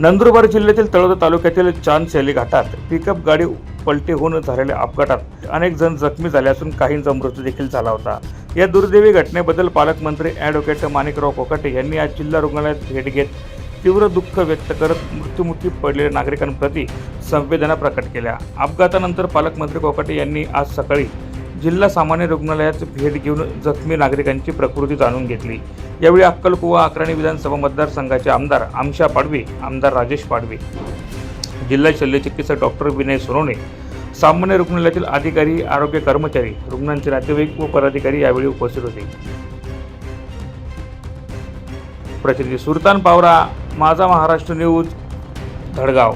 नंदुरबार जिल्ह्यातील तळोदा तालुक्यातील चांदशैली घाटात पिकअप गाडी पलटी होऊन झालेल्या अपघातात अनेक जण जखमी झाले असून काहींचा मृत्यू देखील झाला होता. या दुर्दैवी घटनेबद्दल पालकमंत्री ॲडव्होकेट माणिकराव कोकाटे यांनी आज जिल्हा रुग्णालयात भेट घेत तीव्र दुःख व्यक्त करत मृत्युमुखी पडलेल्या नागरिकांप्रती संवेदना प्रकट केल्या. अपघातानंतर पालकमंत्री कोकाटे यांनी आज सकाळी जिल्हा सामान्य रुग्णालयात भेट घेऊन जखमी नागरिकांची प्रकृती जाणून घेतली. यावेळी अक्कलकुवा अकराणी विधानसभा मतदारसंघाचे आमदार आमशा पाडवी आमदार राजेश पाडवे जिल्हा शल्यचिकित्सक डॉक्टर विनय सोनवणे सामान्य रुग्णालयातील अधिकारी आरोग्य कर्मचारी रुग्णांचे नातेवाईक व पदाधिकारी यावेळी उपस्थित होते. प्रतिनिधी सुलतान पावरा माझा महाराष्ट्र न्यूज धडगाव.